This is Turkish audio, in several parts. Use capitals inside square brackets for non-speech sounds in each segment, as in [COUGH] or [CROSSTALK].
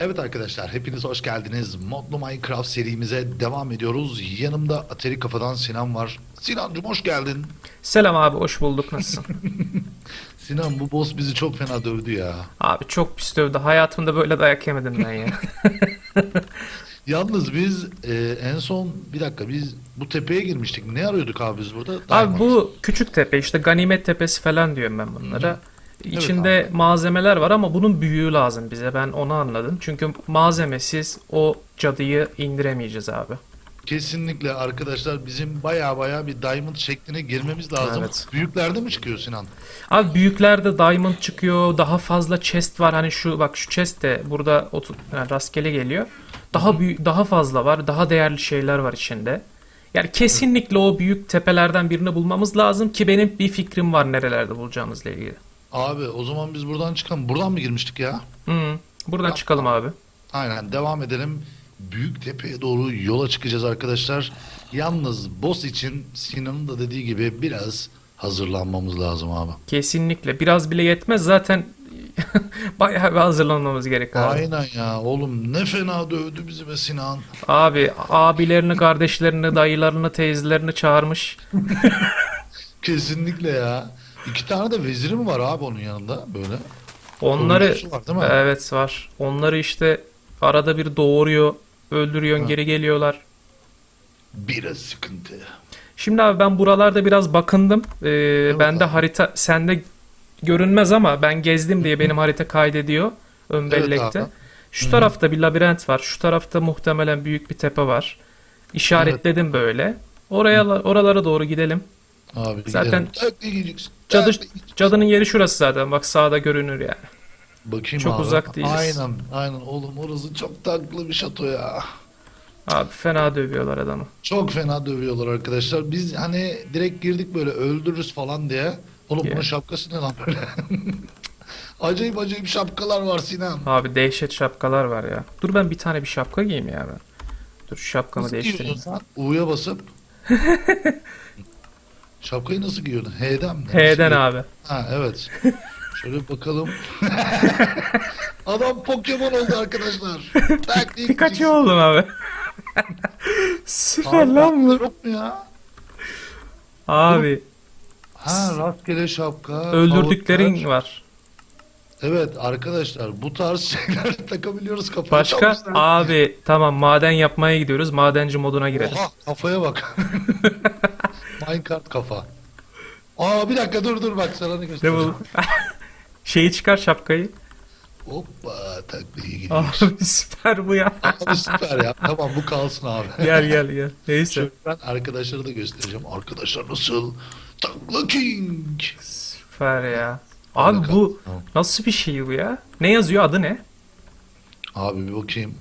Evet arkadaşlar hepiniz hoş geldiniz. Modlu Minecraft serimize devam ediyoruz. Yanımda Atari Kafa'dan Sinan var. Sinancım hoş geldin. Selam abi hoş bulduk nasılsın? [LAUGHS] Sinan bu boss bizi çok fena dövdü ya. abi çok pis dövdü. Hayatımda böyle dayak yemedim ben ya. [LAUGHS] Yalnız biz e, en son bir dakika biz bu tepeye girmiştik. Ne arıyorduk abi biz burada? abi Diamond. bu küçük tepe işte ganimet tepesi falan diyorum ben bunlara. İçinde abi. malzemeler var ama bunun büyüğü lazım bize. Ben onu anladım. Çünkü malzemesiz o cadıyı indiremeyeceğiz abi. Kesinlikle arkadaşlar bizim baya baya bir diamond şekline girmemiz lazım. Evet. Büyüklerde mi çıkıyor Sinan? Abi büyüklerde diamond çıkıyor. Daha fazla chest var. Hani şu bak şu chest de burada yani rastgele geliyor. Daha büyük daha fazla var. Daha değerli şeyler var içinde. Yani kesinlikle o büyük tepelerden birini bulmamız lazım ki benim bir fikrim var nerelerde bulacağımızla ilgili. Abi o zaman biz buradan çıkalım. Buradan mı girmiştik ya? Hı, buradan çıkalım abi. Aynen devam edelim. Büyük tepeye doğru yola çıkacağız arkadaşlar. Yalnız boss için Sinan'ın da dediği gibi biraz hazırlanmamız lazım abi. Kesinlikle. Biraz bile yetmez. Zaten [LAUGHS] bayağı bir hazırlanmamız gerek abi. Aynen ya oğlum ne fena dövdü bizi be Sinan. Abi abilerini, kardeşlerini, dayılarını, teyzelerini çağırmış. [LAUGHS] Kesinlikle ya. İki tane de veziri mi var abi onun yanında böyle? Onları Oyuncusu var değil mi? evet var. Onları işte arada bir doğuruyor, öldürüyor, Ha. geri geliyorlar. Biraz sıkıntı. Şimdi abi ben buralarda biraz bakındım. Ee, bende abi. harita sende görünmez ama ben gezdim diye benim harita kaydediyor ön Evet bellekte. abi. Şu tarafta bir labirent var. Şu tarafta muhtemelen büyük bir tepe var. İşaretledim böyle. Oraya oralara doğru gidelim. Abi Zaten gidelim. Takli gideceksin. Cadı, cadının yeri şurası zaten. Bak sağda görünür yani. Bakayım çok abi. uzak değiliz. Aynen aynen oğlum orası çok taklı bir şato ya. Abi fena dövüyorlar adamı. Çok fena dövüyorlar arkadaşlar. Biz hani direkt girdik böyle öldürürüz falan diye. Oğlum Ya. bunun şapkası ne lan böyle? [LAUGHS] acayip acayip şapkalar var Sinan. Abi dehşet şapkalar var ya. Dur ben bir tane bir şapka giyeyim ya ben. Dur şu şapkamı Nasıl değiştireyim. U'ya basıp. [LAUGHS] Şapkayı nasıl giyiyordun? H'den mi? H'den abi. Ha evet. Şöyle bir bakalım. [LAUGHS] Adam Pokemon oldu arkadaşlar. Tak diye Pikachu oldum abi. Süper lan bu. Yok mu ya? Abi Ha rastgele şapka. öldürdüklerin power var. Evet arkadaşlar bu tarz [LAUGHS] şeyler takabiliyoruz kafaya. Başka? güzel. Abi tamam maden yapmaya gidiyoruz. Madenci moduna girelim. Oha kafaya bak. [LAUGHS] Minecraft kafa. Aa bir dakika dur dur bak sana ne Ne göstereceğim. bu? [LAUGHS] Şeyi çıkar şapkayı. Hoppa taklaya gidiyoruz. Abi süper bu ya. Abi süper ya. Tamam bu kalsın abi. Gel gel gel. Neyse. Şöyle ben arkadaşlara da göstereceğim. Arkadaşlar nasıl? Takla King. Süper ya. Abi bu Tamam. nasıl bir şey bu ya? Ne yazıyor adı ne? Abi bir bakayım.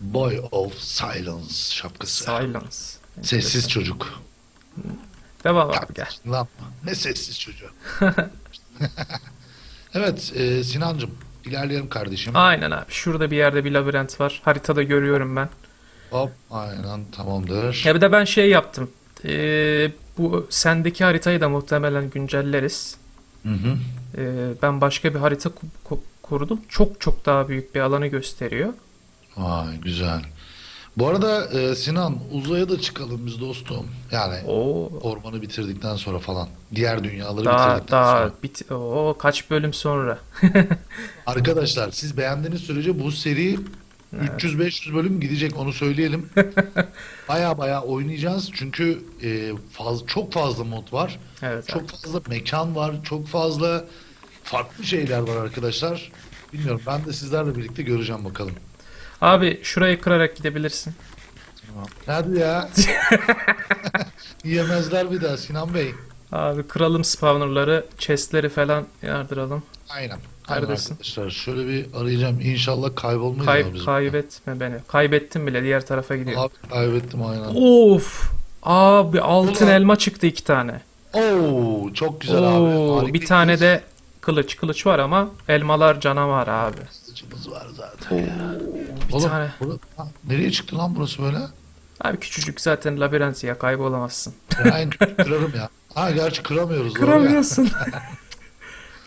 Boy of Silence şapkası. Silence. Sessiz çocuk. Devam abi gel. Lan ne sessiz çocuğu. [LAUGHS] evet e, Sinancım ilerleyelim kardeşim. Aynen abi. Şurada bir yerde bir labirent var. Haritada görüyorum ben. Hop aynen tamamdır. Ya bir de ben şey yaptım. Ee, bu sendeki haritayı da muhtemelen güncelleriz. Hı hı. Ee, ben başka bir harita ku- ku- kurdum. Çok çok daha büyük bir alanı gösteriyor. Vay güzel. Bu arada e, Sinan uzaya da çıkalım biz dostum. Yani Oo, ormanı bitirdikten sonra falan. Diğer dünyaları daha bitirdikten daha sonra. bit Oo, kaç bölüm sonra. [LAUGHS] Arkadaşlar siz beğendiğiniz sürece bu seri 300-500 bölüm gidecek onu söyleyelim. [LAUGHS] baya baya oynayacağız çünkü e, faz, çok fazla mod var. Evet. abi. Çok fazla mekan var. Çok fazla farklı şeyler var arkadaşlar. Bilmiyorum ben de sizlerle birlikte göreceğim bakalım. Abi şurayı kırarak gidebilirsin. Hadi ya. [LAUGHS] Yemezler bir daha Sinan Bey. Abi kıralım spawnerları, chestleri falan yardıralım. Aynen. Neredesin? arkadaşlar. Şöyle bir arayacağım. İnşallah kaybolmayız Kay abi kaybetme beni. Kaybettim bile diğer tarafa gidiyor. Abi kaybettim aynen. Of! Abi altın Ulan. elma çıktı iki tane. Oo çok güzel Oo, abi. Harika bir tane de kılıç. Kılıç var ama elmalar canavar abi. kılıcımız var zaten ya. Bir Oğlum, tane. bura- ha, nereye çıktı lan burası böyle? Abi küçücük zaten labirent ya kaybolamazsın. Ben kırarım ya. Ha gerçi kıramıyoruz. doğru ya. Kıramıyorsun. [LAUGHS]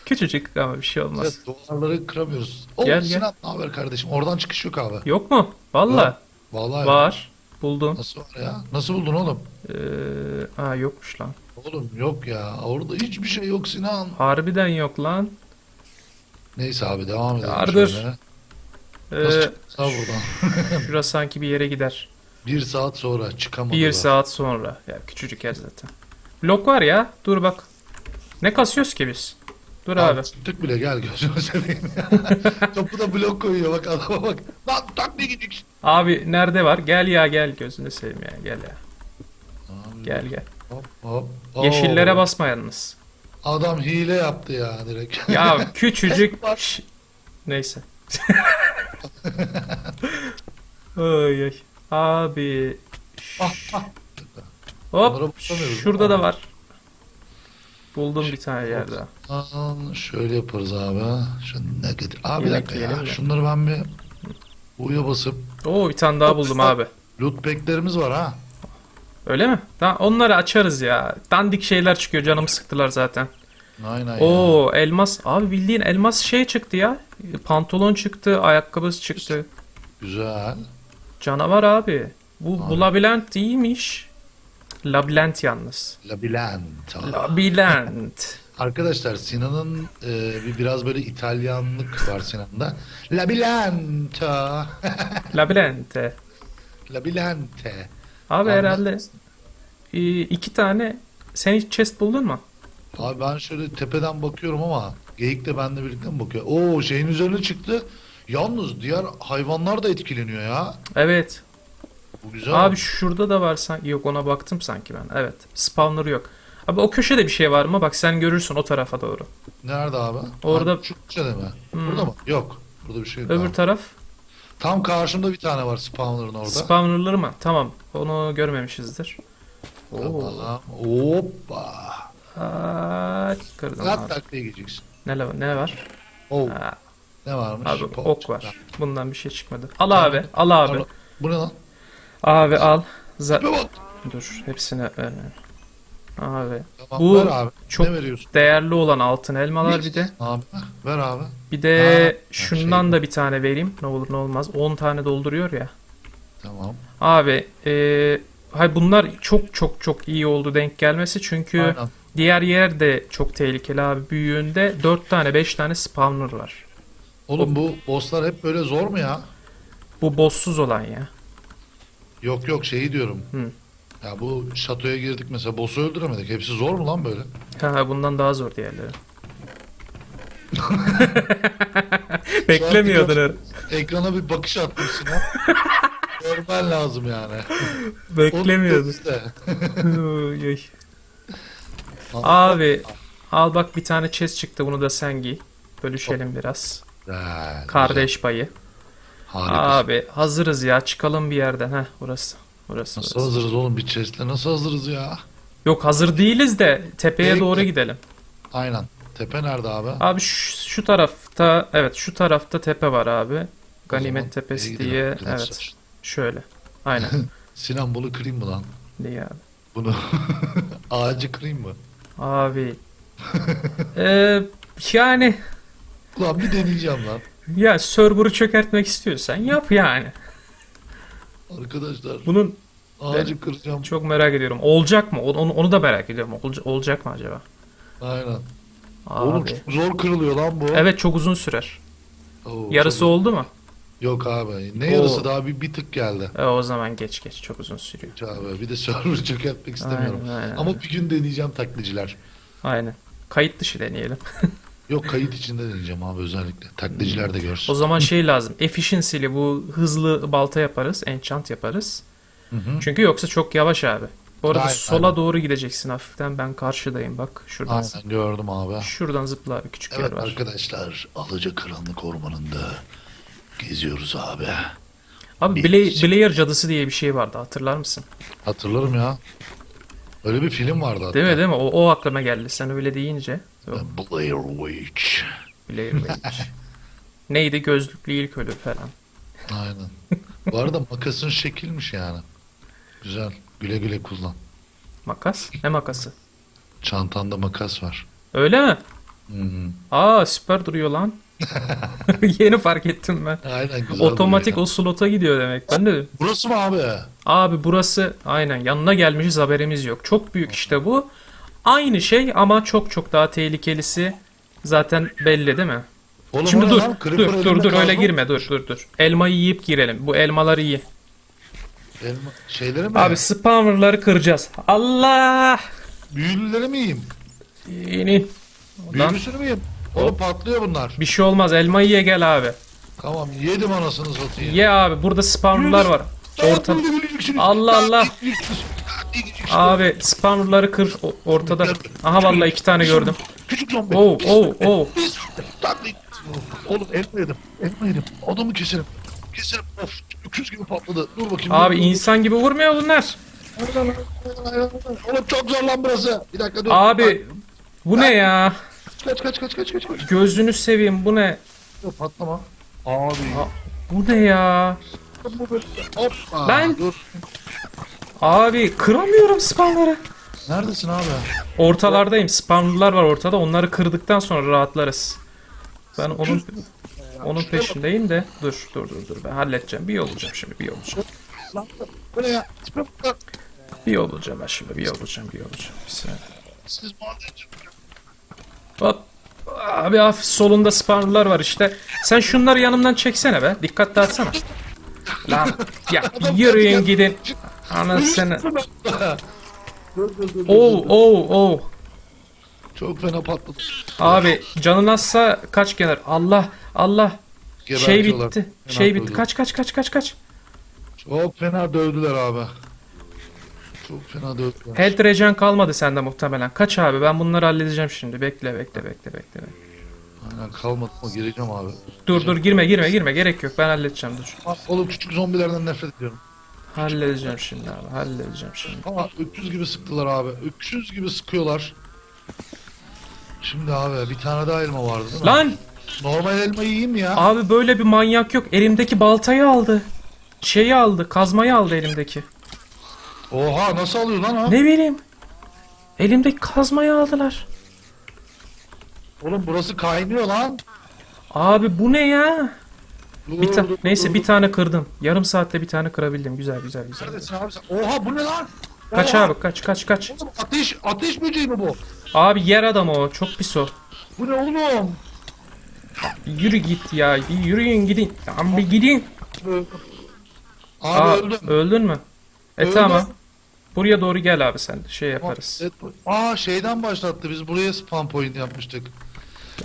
Küçücük ama bir şey olmaz. Evet, duvarları kıramıyoruz. Oo, Gel. Sinan ne haber kardeşim? Oradan çıkış yok abi. Yok mu? Valla. Vallahi Var. Buldum. Nasıl var ya? Nasıl buldun oğlum? Ee, aa yokmuş lan. Oğlum yok ya. Orada hiçbir şey yok Sinan. Harbiden yok lan. Neyse abi devam edelim Yardır. şöyle. Nasıl Ee, buradan? [LAUGHS] şurası sanki bir yere gider. Bir saat sonra çıkamadılar. Bir saat sonra. Ya küçücük yer zaten. Blok var ya. Dur bak. Ne kasıyoruz ki biz? Dur abi. Çıktık bile gel gözünü seveyim. [LAUGHS] Kapıda blok koyuyor bak adama bak. Lan tak ne gideceksin? Abi nerede var? Gel ya gel gözünü seveyim ya. Gel ya. Abi, Gel gel. Hop hop. Oo. Yeşillere basma yalnız. Adam hile yaptı ya direkt. [LAUGHS] Ya küçücük. Şş, Neyse. [LAUGHS] Ay ay. Abi. Ah, ah. Hop. Şurada da var. Buldum bir tane yer daha. Aa, şöyle yaparız abi. Şunu ne getir? Abi bir Yemek dakika ya. yiyelim de. Şunları ben bir U'ya basıp Oo bir tane daha buldum abi. loot pack'lerimiz var ha. Öyle mi? Tamam, onları açarız ya. Dandik şeyler çıkıyor. Canımı sıktılar zaten. Aynen ya. Oo elmas. Abi bildiğin elmas şey çıktı ya. Pantolon çıktı, ayakkabı çıktı. Güzel. Canavar abi. Bu, bu labirent iyiymiş. Labirent yalnız. Labirent. Labirent. [LAUGHS] Arkadaşlar Sinan'ın e, bir biraz böyle İtalyanlık var Sinan'da. Labirento. [LAUGHS] Labirente. Labirente. Abi Abi- herhalde e, iki tane sen hiç chest buldun mu? Abi ben şöyle tepeden bakıyorum ama geyik de benimle birlikte mi bakıyor? Oo şeyin üzerine çıktı. Yalnız diğer hayvanlar da etkileniyor ya. Evet. Bu güzel. Abi şurada da var sanki. Yok ona baktım sanki ben. Evet. Spawner yok. Abi o köşede bir şey var mı? Bak sen görürsün o tarafa doğru. Nerede abi? Orada- Abi, şu köşede mi? Hmm. Burada mı? Yok. Burada bir şey yok. Öbür abi. taraf Tam karşımda bir tane var spawner'ın orada. spawnerları mı? Tamam. Onu görmemişizdir. Oo. Hoppa. Aa, kırdım Kat taklaya gideceksin. Ne, ne var? Ha, Ne varmış? abi ok var. Bundan bir şey çıkmadı. Al abi. Al abi. Bu ne lan? Abi al. Za-. Dur hepsini verme. Abi. Tamam Bu abi. çok değerli olan altın elmalar bir de. Abi ver abi. Bir de Ha, şundan şey da bir tane vereyim. Ne olur ne olmaz. 10 tane dolduruyor ya. Tamam. Abi eee hay bunlar çok çok çok iyi oldu denk gelmesi çünkü Aynen. diğer yer de çok tehlikeli abi büyüğünde 4 tane 5 tane spawner var. Oğlum bu bosslar hep böyle zor mu ya? Bu boss'suz olan ya. Yok yok şeyi diyorum. Hı. Ya bu şatoya girdik mesela boss'u öldüremedik. Hepsi zor mu lan böyle? Ha bundan daha zor diğerleri. [LAUGHS] Beklemiyordun her. Ekrana bir bakış atmışsın ha. [LAUGHS] Görmen lazım yani. Beklemiyordun. [LAUGHS] Oy, oy. Abi al bak bir tane chest çıktı bunu da sen giy. Bölüşelim biraz. Güzel, Kardeş payı. Harika. Abi hazırız ya çıkalım bir yerden. Heh burası. Burası. Nasıl burası. hazırız oğlum bir chest'le nasıl hazırız ya? Yok hazır değiliz de tepeye Bekle. doğru gidelim. Aynen. Tepe nerede abi? Abi şu, şu tarafta evet şu tarafta tepe var abi. Ganimet tepesi gidelim diye arkadaşlar. evet şöyle. Aynen [LAUGHS] Sinan bunu kırayım mı lan? diye abi. Bunu [LAUGHS] ağacı kırayım mı? Abi. Eee [LAUGHS] yani Ulan bir deneyeceğim lan. Ya server'ı çökertmek istiyorsan yap yani. Arkadaşlar Bunun ağacı kıracağım. çok merak ediyorum. Olacak mı? Onu, onu da merak ediyorum. Olca- olacak mı acaba? Aynen. Oğlum Abi. çok zor kırılıyor lan bu. Evet çok uzun sürer. Oo, Yarısı çok- oldu mu? Yok abi. Ne Oo. yarısı daha bir, bir tık geldi. E, o zaman geç geç çok uzun sürüyor. Hiç Abi bir de server çökertmek istemiyorum. Aynen, aynen. Ama bir gün deneyeceğim taklitçiler. Aynen. Kayıt dışı deneyelim. [LAUGHS] Yok kayıt içinde deneyeceğim abi özellikle. Taklitçiler de görsün. O zaman şey lazım. Efficiency'li bu hızlı balta yaparız. Enchant yaparız. Hı hı. Çünkü yoksa çok yavaş abi. Bu arada Aynen, sola aynen. doğru gideceksin hafiften. Ben karşıdayım bak. Şuradan Aynen gördüm abi. Şuradan zıpla abi. Küçük Evet yer var. arkadaşlar Alaca Karanlık Ormanı'nda geziyoruz abi. Abi Bla- Blair cadısı diye bir şey vardı. Hatırlar mısın? Hatırlarım ya. Öyle bir film vardı hatta. Değil mi değil mi? O, o aklıma geldi. Sen öyle deyince. Yok, Blair Witch. Blair Witch. [LAUGHS] Neydi? Gözlüklü ilk ölü falan. Aynen. Bu arada makasın şekilmiş yani. Güzel. Güle güle kullan. Makas? Ne makası? Çantanda makas var. Öyle mi? Hmm. Aa süper duruyor lan. [LAUGHS] Yeni fark ettim ben. Aynen güzel. Otomatik o slota gidiyor demek. Ben de Burası mı abi? abi burası aynen yanına gelmişiz haberimiz yok. Çok büyük işte bu. Aynı şey ama çok çok daha tehlikelisi zaten belli değil mi? Oğlum Şimdi dur, lan? Dur, dur, dur, öyle girme, dur, dur, dur. Elmayı yiyip girelim. Bu elmaları iyi. Elma, şeyleri mi? Abi spawnerları kıracağız. Allah! Büyülüleri mi yiyeyim? İnin. Lan Büyülüsünü mü yiyeyim? Oğlum patlıyor bunlar. bir şey olmaz. Elmayı ye gel abi. Tamam yedim anasını satayım. Ye abi. Burada spawnerlar var. Orta. Allah Allah. Abi spawnerları kır o- ortada. Aha vallahi iki tane gördüm. Küçük zombi. Oh. Pis, tatlı. Oğlum elma yedim. Elma yedim. Adamı keserim. Keserim. Of. Öküz gibi patladı. Dur bakayım. Abi dur, dur, insan gibi vurmuyor bunlar. dur. Oğlum çok zor lan burası. Bir dakika dur. Abi bu ne ya? Kaç kaç kaç kaç kaç kaç. Gözünü seveyim bu ne? Dur, patlama. Abi. Bu ne ya? Hoppa. Ben- Dur. Abi kıramıyorum spawnları. Neredesin abi? Ortalardayım. Spawnerlar var ortada. Onları kırdıktan sonra rahatlarız. Ben onun onun peşindeyim de. Dur dur dur dur. Ben halledeceğim. Bir yol bulacağım şimdi. Bir yol bulacağım. Bir yol bulacağım ben şimdi. Bir yol bulacağım. Bir yol bulacağım. Bir saniye. Hop. Abi hafif solunda spawnerlar var işte. Sen şunları yanımdan çeksene be. Dikkat dağıtsana. Lan ya yürüyün gidin. Anasını. Dur. oo oo. Çok fena patladı. Abi canın azsa kaç gelir. Allah Allah. Şey Gebertiyorlar. bitti. Fena Şey bitti. Kaç kaç kaç kaç kaç. Çok fena dövdüler abi. Çok fena dövdüler. Health regen kalmadı sende muhtemelen. Kaç abi ben bunları halledeceğim şimdi. Bekle bekle bekle bekle. Aynen kalmadı ama gireceğim abi. Dur dur girme girme girme gerek yok ben halledeceğim dur. Oğlum küçük zombilerden nefret ediyorum. Halledeceğim şimdi abi halledeceğim şimdi. Ama öküz gibi sıktılar abi. Öküz gibi sıkıyorlar. Şimdi abi bir tane daha elma vardı değil mi? Lan Normal elma yiyeyim ya. abi böyle bir manyak yok. Elimdeki baltayı aldı. Şeyi aldı kazmayı aldı elimdeki. Oha nasıl alıyor lan o? Ne bileyim. Elimdeki kazmayı aldılar. Oğlum burası kaynıyor lan. Abi bu ne ya? Bir ta- neyse bir tane kırdım. Yarım saatte bir tane kırabildim. Güzel güzel güzel. Neredesin abi sen? Oha bu ne lan? Kaç Oha! abi kaç kaç kaç. Oğlum ateş, ateş böceği mi bu? Abi yer adamı o. Çok pis o. Bu ne oğlum? Yürü git ya. Bir yürüyün gidin. Lan bir gidin. Abi Aa, öldüm. Öldün mü? E Öldüm. tamam. Buraya doğru gel abi sen. Şey yaparız. Aa şeyden başlattı. Biz buraya spam point yapmıştık.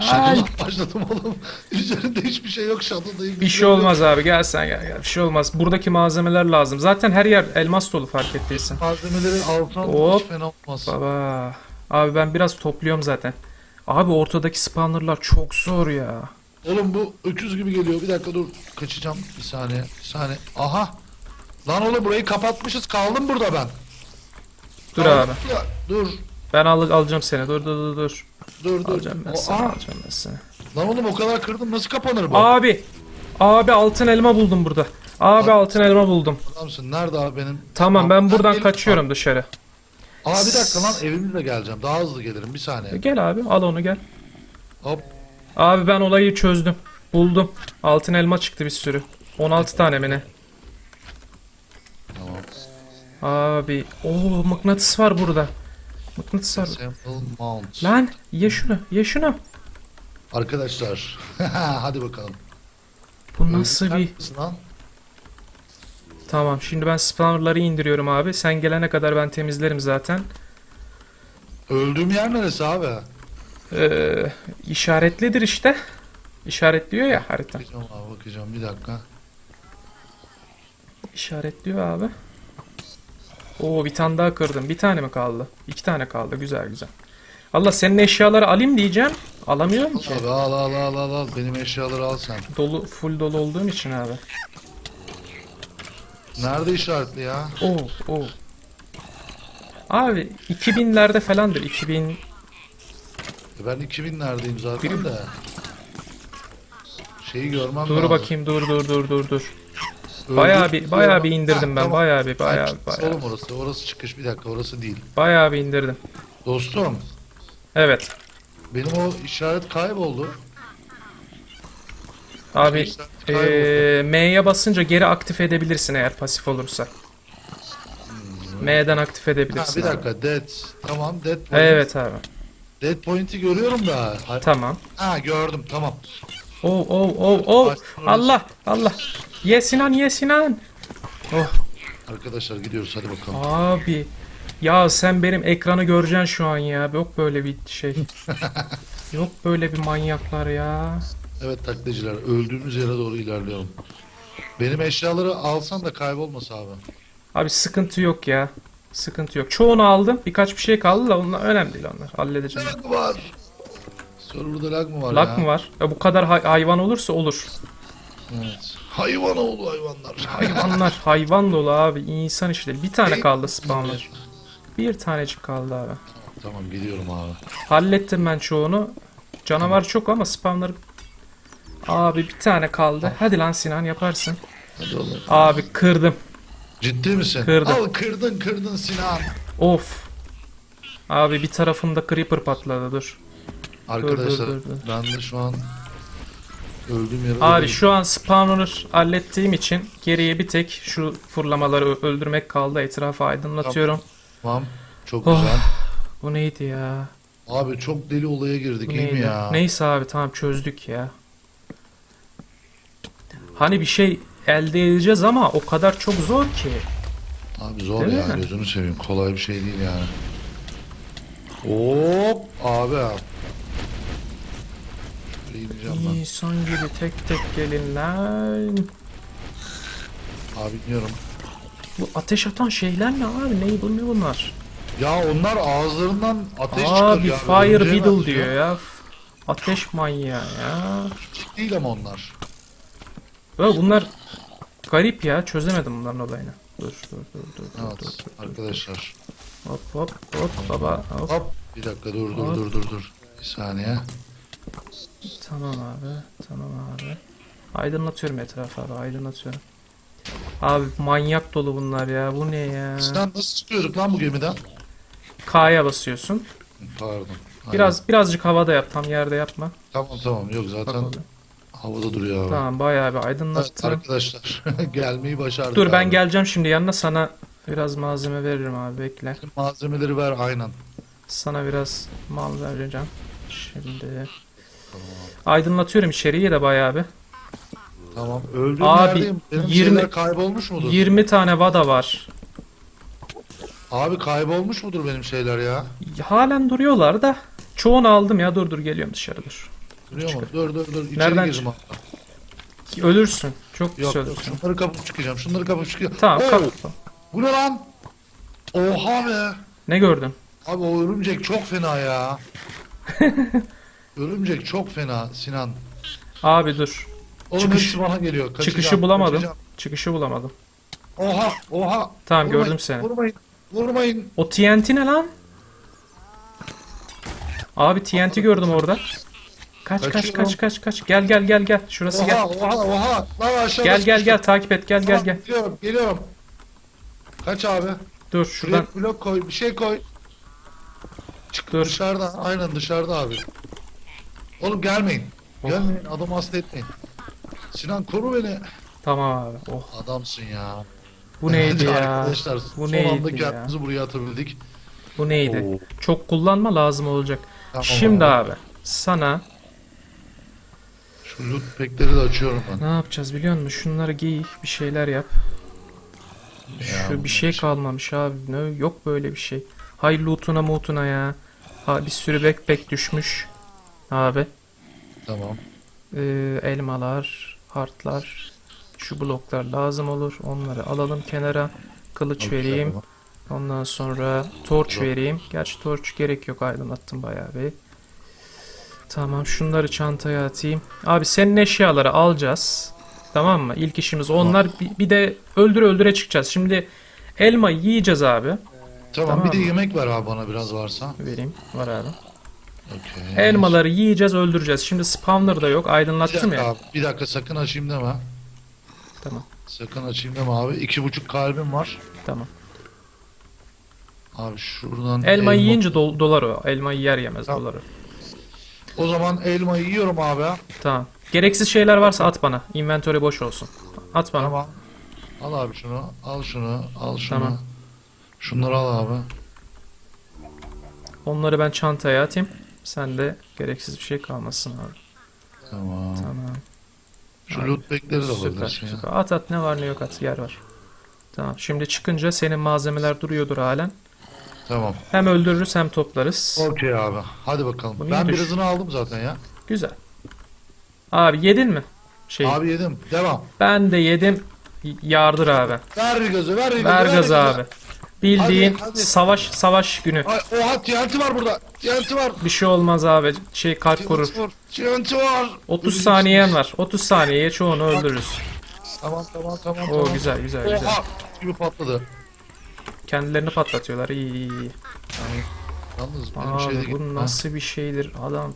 Shadow'dan [LAUGHS] başladım oğlum. Üzerinde hiçbir şey yok Shadow'dayım. Bir şey olmaz abi. Gel sen gel gel. Bir şey olmaz. Buradaki malzemeler lazım. Zaten her yer elmas dolu fark ettiysen. Malzemeleri Hop. hiç fena olmaz. Baba. Abi ben biraz topluyorum zaten. Abi ortadaki spawnerlar çok zor ya. Oğlum bu öküz gibi geliyor. Bir dakika dur. Kaçacağım. Bir saniye. Bir saniye. Aha. Lan oğlum burayı kapatmışız. Kaldım burada ben. Dur Kaldım abi. burada. Dur. Ben al alacağım seni. Dur dur dur dur. Dur dur. Alacağım ben O- seni. Aa, Alacağım ben seni. Lan oğlum o kadar kırdım. Nasıl kapanır bu? Abi. Abi altın elma buldum burada. Abi altın elma buldum. Adamsın. Nerede abi benim? Tamam ben buradan gelip- kaçıyorum dışarı. Aa bir dakika lan evimle geleceğim. Daha hızlı gelirim. Bir saniye. Gel abi al onu gel. Hop. Abi ben olayı çözdüm. Buldum. Altın elma çıktı bir sürü. 16 tane mi ne? Tamam. Abi. o mıknatıs var burada. Mıknatıs var. Sample mount. Lan ye şunu ye şunu. Arkadaşlar. [LAUGHS] Hadi bakalım. Bu nasıl bir... Lan? Tamam şimdi ben spawnerları indiriyorum abi. Sen gelene kadar ben temizlerim zaten. Öldüğüm yer neresi abi? Ee, işaretlidir işte. İşaretliyor ya harita. Bakacağım abi bakacağım bir dakika. İşaretliyor abi. Oo bir tane daha kırdım. Bir tane mi kaldı? İki tane kaldı. Güzel güzel. Allah senin eşyaları alayım diyeceğim. Alamıyorum ki. Abi al al al al al benim eşyaları al sen. Dolu full dolu olduğum için abi. Nerede işaretli ya? Oo oo. Abi 2000'lerde falandır. 2000 E Ben 2000'lerdeyim zaten Biri- de. Şeyi görmem dur lazım. bakayım dur dur dur dur dur. Bayağı bir bayağı bir indirdim ben. Bayağı bir bayağı bir bayağı. Oğlum orası. Orası çıkış bir dakika orası değil. Bayağı bir indirdim. Dostum Evet. benim o işaret kayboldu. Abi eee, kayboldu. M'ye basınca geri aktif edebilirsin eğer pasif olursa. M'den aktif Ha, edebilirsin. bir abi. dakika dead. Tamam dead point. Evet abi. Dead point'i görüyorum da. Ha, Tamam. ha gördüm tamam. Oh oh oh oh. Allah Allah. Ye Sinan ye Sinan. Oh Arkadaşlar gidiyoruz hadi bakalım. abi. Ya sen benim ekranı göreceksin şu an ya. Yok böyle bir şey. [LAUGHS] Yok böyle bir manyaklar ya. Evet taklitciler öldüğümüz yere doğru ilerliyorum. Benim eşyaları alsan da kaybolmasa abi. Abi sıkıntı yok ya. Sıkıntı yok. Çoğunu aldım. Birkaç bir şey kaldı da onlar önemli değil onlar. Halledeceğim. Lag var? Server'da lag mı var Lag ya? mı var? Ya bu kadar hay- hayvan olursa olur. Evet. Hayvan oldu hayvanlar. Hayvanlar hayvan dolu abi. İnsan işte. Bir tane kaldı spawner. Bir tanecik kaldı abi. tamam gidiyorum abi. Hallettim ben çoğunu. Canavar çok ama spawner... Abi bir tane kaldı. Hadi lan Sinan yaparsın. Hadi oğlum. Abi kırdım. Ciddi misin? Kırdım. Al kırdın kırdın Sinan. Of. Abi bir tarafımda creeper patladı dur. Arkadaşlar dur, dur, dur. ben de şu an öldüğüm yere Abi şu an spawner hallettiğim için geriye bir tek şu fırlamaları ö- öldürmek kaldı. Etrafı aydınlatıyorum. Tamam. Çok Oh. güzel. Bu neydi ya? Abi çok deli olaya girdik Bu iyi mi neydi? ya? Neyse abi tamam çözdük ya. Hani bir şey elde edeceğiz ama o kadar çok zor ki. Abi zor Değil ya mi? gözünü seveyim. Kolay bir şey değil yani. Hop abi abi. İneceğim ben. İnsan gibi tek tek gelin lan. Abi iniyorum. Bu ateş atan şeyler ne abi? Ne, bu, ne bunlar? Ya onlar ağızlarından ateş çıkıyor Abi ya. fire Örümceğe beetle benziyor. diyor ya. Ateş manyağı ya. Küçük değil ama onlar. Ya bunlar garip ya. Çözemedim bunların olayını. Dur dur dur dur dur Evet dur. dur. arkadaşlar. Hop hop hop baba hop. Hop bir dakika dur dur Hop. dur dur dur. Bir saniye. Tamam abi. Tamam abi. Aydınlatıyorum etrafı abi. Aydınlatıyorum. Abi manyak dolu bunlar ya. Bu ne ya? Sinan nasıl çıkıyorduk lan bu gemiden? K'ya basıyorsun. Pardon. Aynen. Biraz birazcık havada yap. Tam yerde yapma. Tamam tamam yok zaten Bak havada duruyor abi. Tamam bayağı bir Evet, aydınlattım. arkadaşlar [LAUGHS] gelmeyi başardık Dur ben abi. geleceğim şimdi yanına sana biraz malzeme veririm abi bekle. Malzemeleri ver aynen. Sana biraz mal vereceğim. Şimdi aydınlatıyorum içeriği de bayağı bir. Tamam öldüğüm Abi, yerdeyim. Benim 20 şeyler kaybolmuş mudur? 20 tane vada var. Abi kaybolmuş mudur benim şeyler ya? Halen duruyorlar da çoğunu aldım ya dur dur geliyorum dışarı dur. Duruyor mu? Dur dur dur. İçeri Nereden girdim abi. Ölürsün. Çok Yok yok ölürsün. şunları kapıp çıkacağım. Şunları kapıp çıkacağım. Tamam Oo, kap. Bu ne lan? Oha be. Ne gördün? Abi o örümcek çok fena ya. [LAUGHS] örümcek çok fena Sinan. Abi dur. Oğlum Çıkış- hepsi bana geliyor. Kaçacağım, Çıkışı bulamadım. kaçacağım. Çıkışı bulamadım. Oha oha. Tamam gördüm seni. Vurmayın. Vurmayın. O TNT ne lan? Abi TNT gördüm orada. Kaç kaç Kaçıyorum. kaç kaç kaç. Gel gel gel gel. Şurası gel. Oha oha oha. Lan aşağıda Gel gel gel takip et gel gel gel. Geliyorum geliyorum. Kaç abi? Dur Şuraya şuradan. blok koy bir şey koy. Çık Dur. dışarıda aynen dışarıda abi. Oğlum gelmeyin. Oh. Gelmeyin adamı hasta etmeyin. Sinan koru beni. Tamam abi. Oh Adamsın ya. bu neydi ya? Arkadaşlar Bu son neydi anda ya? kendimizi buraya atabildik. Bu neydi? Çok kullanma lazım olacak. Tamam Şimdi abi sana Şu loot pack'leri de açıyorum ben. ne yapacağız biliyor musun? Şunları giy, bir şeyler yap. Şu Ya, bir şey kalmamış abi. Ne yok böyle bir şey. Hay lootuna mutuna ya. Ha bir sürü backpack düşmüş. Abi. Tamam. Ee, elmalar, hartlar, şu bloklar lazım olur. Onları alalım kenara. Kılıç Okey, vereyim. tamam. Ondan sonra torç Yok. vereyim. Gerçi torç gerek yok aydınlattım bayağı bir. Tamam şunları çantaya atayım. Abi senin eşyaları alacağız. Tamam mı? İlk işimiz onlar. Bir, bir de öldüre öldüre çıkacağız. Şimdi elma yiyeceğiz abi. Tamam, Tamam bir de yemek ver abi bana biraz varsa. Vereyim. Var abi. Okey. Elmaları yiyeceğiz öldüreceğiz. Şimdi spawner da yok. Aydınlattım ya. abi, bir dakika sakın açayım deme. Tamam. Sakın açayım deme abi. İki buçuk kalbim var. Tamam. Abi şuradan Elmayı elma- yiyince dol- dolar o. Elmayı yer yemez Tamam. dolar o. O zaman elmayı yiyorum abi. Tamam. Gereksiz şeyler varsa at bana. Inventory boş olsun. At bana. Tamam. Al abi şunu. Al şunu. Al şunu. Tamam. Şunları al abi. Onları ben çantaya atayım. Sen de gereksiz bir şey kalmasın abi. Tamam. Tamam. Şu Abi, loot bekleri de Süper, alabilirsin ya. süper. At at ne var ne yok at yer var. Tamam. Şimdi çıkınca senin malzemeler duruyordur halen. Tamam. Hem öldürürüz hem toplarız. Okey abi. Hadi bakalım. Bunu ben birazını aldım zaten ya. Güzel. Abi yedin mi? Şey. Abi yedim. Devam. Ben de yedim. Yardır abi. Ver gazı. Ver gazı. Ver gazı abi. Bildiğin Hadi, hadi. savaş savaş günü. Ay, oha TNT var burada. TNT var. Bir şey olmaz abi. Şey kalp korur. TNT var. TNT var. 30 Öleceksin. saniyen var. 30 saniyeye çoğunu öldürürüz. Tamam tamam tamam. Oo tamam. güzel güzel güzel. Oha gibi patladı. Kendilerini patlatıyorlar. İyi iyi iyi. Yalnız benim Abi bu nasıl bir şeydir adam.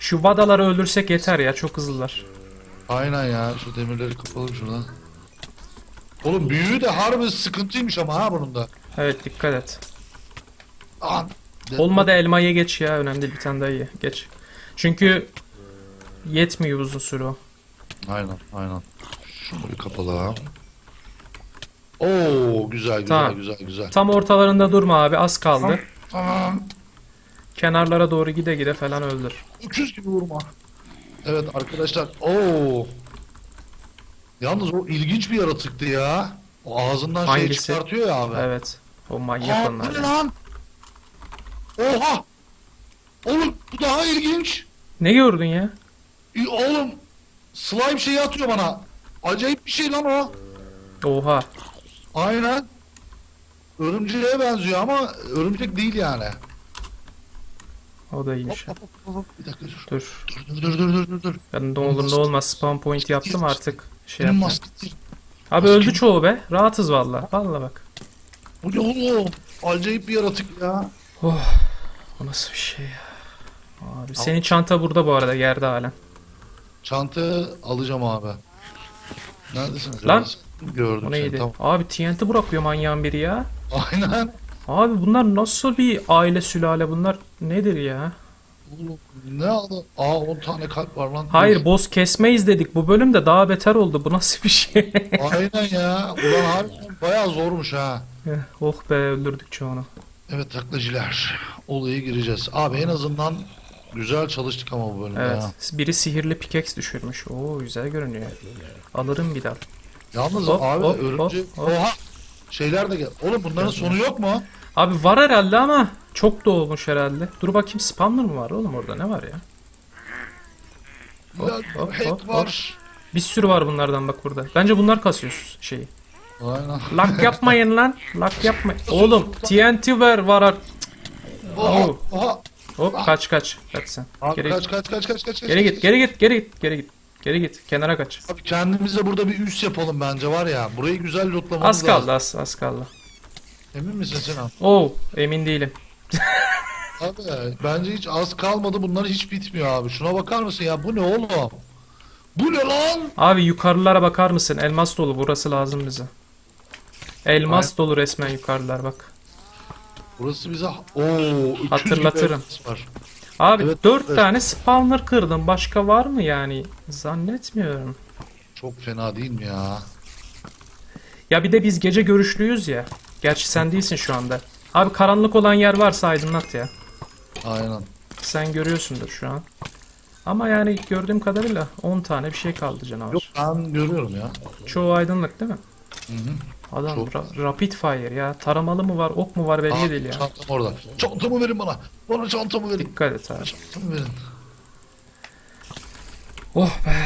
Şu vadaları öldürsek yeter ya. Çok hızlılar. Aynen ya. Şu demirleri kapalım şuradan. Oğlum büyüğü de harbi sıkıntıymış ama ha bunun da. Evet dikkat et. An. Olmadı elmayı geç ya. Önemli değil. Bir tane daha ye. Geç. Çünkü yetmiyor uzun süre o. Aynen aynen. Şunu bir kapala. Oo güzel güzel Tamam. güzel güzel. Tam ortalarında durma abi. Az kaldı. Tamam. Kenarlara doğru gide gide falan öldür. Öküz gibi vurma. Evet arkadaşlar. Oo. Yalnız o ilginç bir yaratıktı ya. O ağzından şey Hangisi? çıkartıyor ya abi. Evet. O manyak Aa, onlar. ne ya. lan? Oha! Oğlum bu daha ilginç. Ne gördün ya? İ- Oğlum slime şeyi atıyor bana. Acayip bir şey lan o. Oha. Aynen. Örümceğe benziyor ama örümcek değil yani. O da Hop, iyiymiş. hop, hop, hop. Bir dakika dur. Dur. Dur dur dur dur dur dur. Ben ne olur ne olmaz spawn point yaptım artık. Şey yapma. Abi öldü çoğu be. Rahatız valla. Valla bak. Bu ne oğlum? Acayip bir yaratık ya. O nasıl bir şey ya? Abi senin çanta burada bu arada yerde halen. Çanta alacağım abi. Neredesin? Lan! Gördüm O seni, neydi? Tamam. Abi TNT bırakıyor manyağın biri ya. Aynen. Abi bunlar nasıl bir aile sülale bunlar nedir ya? Oğlum ne aldı? Aa 10 tane kalp var lan. Hayır boss kesmeyiz dedik bu bölümde daha beter oldu bu nasıl bir şey? [LAUGHS] Aynen ya. Ulan harbiden bayağı zormuş ha. oh be öldürdük çoğunu. Evet taklacılar. Olaya gireceğiz. Abi en azından güzel çalıştık ama bu bölümde Evet ya. biri sihirli pickaxe düşürmüş. Oo güzel görünüyor. Alırım bir daha. Yalnız Hop, abi hop, örümcek... hop, hop. Oha! Şeyler de gel. Oğlum bunların sonu yok mu? Abi var herhalde ama çok da olmuş herhalde. Dur bakayım spawner mı var oğlum orada ne var ya? Hop, hop, hop, var. Bir sürü var bunlardan bak burada. Bence bunlar kasıyor şeyi. Aynen. Lak [LAUGHS] yapmayın lan. Lak yapmayın. Oğlum TNT ver var. ar- Oha! Oha! Hop kaç kaç. Kaç sen. Abi Geri, kaç kaç kaç kaç kaç. geri git geri git geri git geri git. Geri git kenara kaç. Abi kendimize burada bir üs yapalım bence var ya. Burayı güzel lootlamamız Az kaldı lazım. az az kaldı. Emin misin Sinan? Oo emin değilim. [LAUGHS] Abi bence hiç az kalmadı. Bunlar hiç bitmiyor abi. Şuna bakar mısın ya? Bu ne oğlum? Bu ne lan? Abi yukarılara bakar mısın? Elmas dolu burası lazım bize. Elmas dolu resmen yukarılar bak. Burası bize Oo, 300 Hatırlatırım. var. Abi Evet, 4 evet. tane spawner kırdım. Başka var mı yani? Zannetmiyorum. Çok fena değil mi ya? Ya bir de biz gece görüşlüyüz ya. Gerçi sen değilsin şu anda. Abi karanlık olan yer varsa aydınlat ya. Aynen. Sen görüyorsundur şu an. Ama yani gördüğüm kadarıyla 10 tane bir şey kaldı canavar. Yok ben görüyorum ya. Çoğu aydınlık değil mi? Hı hı. Adam Çok. ra- rapid fire ya. Taramalı mı var, ok mu var belli Aa, değil ya. Çantam orada. Çantamı verin bana. Bana çantamı verin. Dikkat et abi. Çantamı verin. Oh be.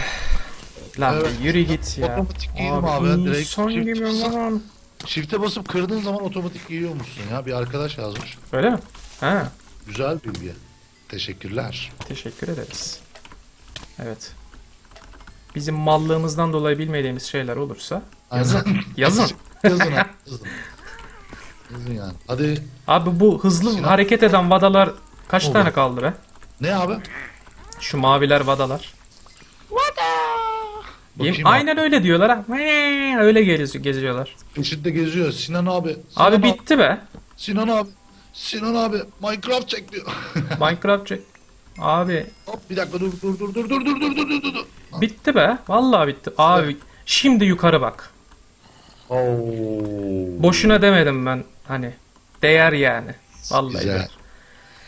Lan Evet. yürü git ya. Otomatik Abi, abi. Direkt çift gibi lan. Çifte basıp kırdığın zaman otomatik giyiyormuşsun ya. Bir arkadaş yazmış. Öyle mi? Ha, Güzel bilgi. Teşekkürler. teşekkür ederiz. Evet. Bizim mallığımızdan dolayı bilmediğimiz şeyler olursa yazın. [LAUGHS] Yazın. yazın abi, [LAUGHS] yazın. Yazın yani. Hadi. Abi bu hızlı Sinan. hareket eden vadalar kaç Oldu. tane kaldı be? Ne abi? Şu maviler vadalar. Bakayım Yem- Aynen öyle diyorlar ha. Vee, Öyle geziyor, geziyorlar. Peşinde geziyor. Sinan abi. Sinan Abi bitti be. Sinan abi. Sinan abi. Minecraft çek diyor. [LAUGHS] Minecraft çek. Abi Hop bir dakika dur dur dur dur dur dur dur dur dur dur. bitti be. Vallahi bitti. Abi şimdi yukarı bak. Oo. Boşuna demedim ben hani. Değer yani. Vallahi. Güzel. değer.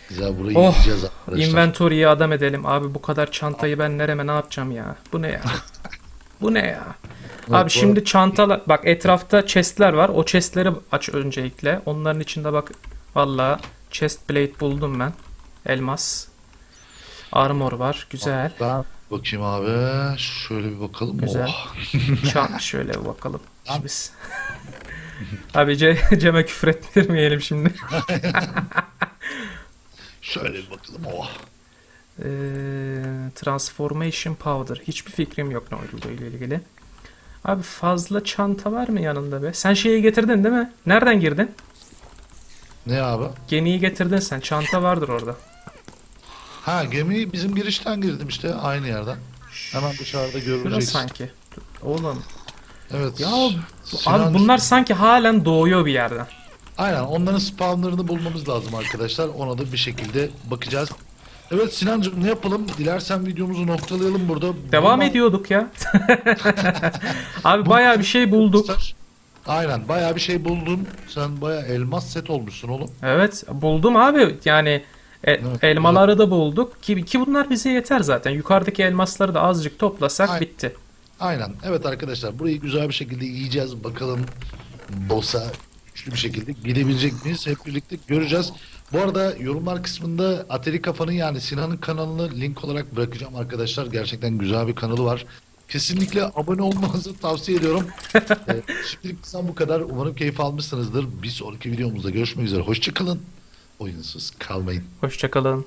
Güzel burayı Oh, yiyeceğiz arkadaşlar. Inventory'yi adam edelim. Abi bu kadar çantayı ben nereme ne yapacağım ya? Bu ne ya? [LAUGHS] Bu ne ya? Abi bu- şimdi çantalar bak etrafta chestler var. O chestleri aç öncelikle. Onların içinde bak valla chest plate buldum ben. Elmas. Armor var. Güzel. Ben bakayım abi. Şöyle bir bakalım. Güzel. Oh. Çan [LAUGHS] şöyle bir bakalım. Biz. Abi Ce- [LAUGHS] Cem'e küfür ettirmeyelim şimdi. [LAUGHS] Şöyle bir bakalım. Oh. Ee, transformation powder. Hiçbir fikrim yok ne olduğu ile ilgili. Abi fazla çanta var mı yanında be? Sen şeyi getirdin değil mi? Nereden girdin? Ne abi? Gemiyi getirdin sen. Çanta vardır orada. Ha gemi bizim girişten girdim işte aynı yerden. Hemen dışarıda görülecek. sanki. Oğlum. Evet. Ya bu- Sinan- abi bunlar sanki halen doğuyor bir yerden. Aynen onların spawnlarını bulmamız lazım arkadaşlar. Ona da bir şekilde bakacağız. Evet Sinancığım ne yapalım? Dilersen videomuzu noktalayalım burada. Devam Bulma- ediyorduk ya. [LAUGHS] abi bayağı bir şey bulduk. Aynen bayağı bir şey buldun. Sen bayağı elmas set olmuşsun oğlum. Evet buldum abi. Yani e- Evet, elmaları da bulduk. Ki, ki bunlar bize yeter zaten. Yukarıdaki elmasları da azıcık toplasak Ay- bitti. Aynen. Evet arkadaşlar burayı güzel bir şekilde yiyeceğiz. Bakalım boss'a güçlü bir şekilde gidebilecek miyiz? Hep birlikte göreceğiz. Bu arada yorumlar kısmında Atari Kafa'nın yani Sinan'ın kanalını link olarak bırakacağım arkadaşlar. Gerçekten güzel bir kanalı var. Kesinlikle abone olmanızı tavsiye ediyorum. [LAUGHS] ee, şimdilik bu kadar. Umarım keyif almışsınızdır. Bir sonraki videomuzda görüşmek üzere. Hoşçakalın. Oyunsuz kalmayın. Hoşçakalın.